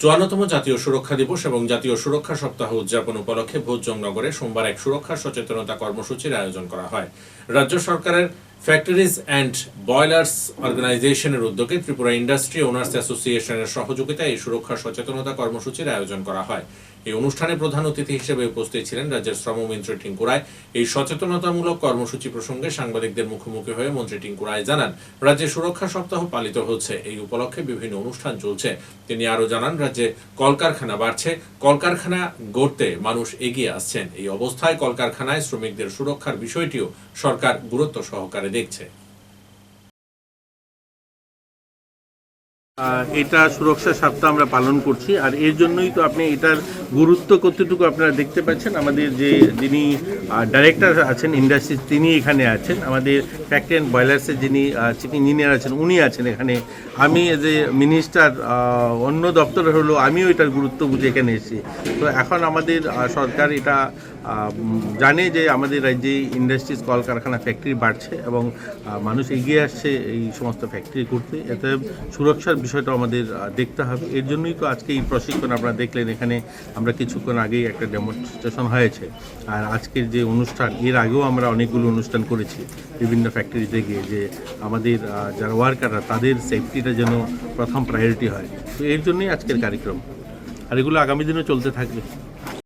চুয়ান্নতম জাতীয় সুরক্ষা দিবস এবং জাতীয় সুরক্ষা সপ্তাহ উদযাপন উপলক্ষে ভোজজংনগরে সোমবার এক সুরক্ষা সচেতনতা কর্মসূচির আয়োজন করা হয়। রাজ্য সরকারের ফ্যাক্টরিজ অ্যান্ড বয়লার্স অর্গানাইজেশনের উদ্যোগে ত্রিপুরা ইন্ডাস্ট্রি ওনার্স অ্যাসোসিয়েশনের সহযোগিতায় এই সুরক্ষা সচেতনতা কর্মসূচির আয়োজন করা হয়। এই অনুষ্ঠানে প্রধান অতিথি হিসেবে উপস্থিত ছিলেন রাজ্যের শ্রমমন্ত্রী টিঙ্কু রায় এই সচেতনতামূলক কর্মসূচি প্রসঙ্গে সাংবাদিকদের মুখোমুখি হয়ে মন্ত্রী টিঙ্কু রায় জানান, রাজ্যে সুরক্ষা সপ্তাহ পালিত হচ্ছে। এই উপলক্ষে বিভিন্ন অনুষ্ঠান চলছে। তিনি আরও জানান, রাজ্যে কলকারখানা বাড়ছে। কলকারখানা গড়তে মানুষ এগিয়ে আসছেন। এই অবস্থায় কলকারখানায় শ্রমিকদের সুরক্ষার বিষয়টিও সরকার গুরুত্ব সহকারে দেখছে। এটা সুরক্ষা সপ্তাহ আমরা পালন করছি, আর এর জন্যই তো আপনি এটার গুরুত্ব কতটুকু আপনারা দেখতে পাচ্ছেন। আমাদের যে যিনি ডাইরেক্টর আছেন ইন্ডাস্ট্রি তিনি এখানে আছেন। আমাদের ফ্যাক্টরি অ্যান্ড বয়লার্সের যিনি চিফ ইঞ্জিনিয়ার আছেন, উনি আছেন এখানে। আমি এজ এ মিনিস্টার অন্য দপ্তরে হলো, আমিও এটার গুরুত্ব বুঝে এখানে এসেছি। তো এখন আমাদের সরকার এটা জানে যে আমাদের রাজ্যে ইন্ডাস্ট্রিজ কলকারখানা ফ্যাক্টরি বাড়ছে এবং মানুষ এগিয়ে আসছে এই সমস্ত ফ্যাক্টরি করতে। এতে সুরক্ষার বিষয়টা আমাদের দেখতে হবে। এর জন্যই তো আজকে এই প্রশিক্ষণ আপনারা দেখলেন এখানে আমরা কিছুক্ষণ আগেই একটা ডেমনস্ট্রেশন হয়েছে। আর আজকের যে অনুষ্ঠান এর আগেও আমরা অনেকগুলো অনুষ্ঠান করেছি বিভিন্ন ফ্যাক্টরিতে গিয়ে যে আমাদের যারা ওয়ার্কাররা তাদের সেফটিটা যেন প্রথম প্রায়োরিটি হয়। তো এর জন্যই আজকের কার্যক্রম। আর এগুলো আগামী দিনে চলতে থাকবে।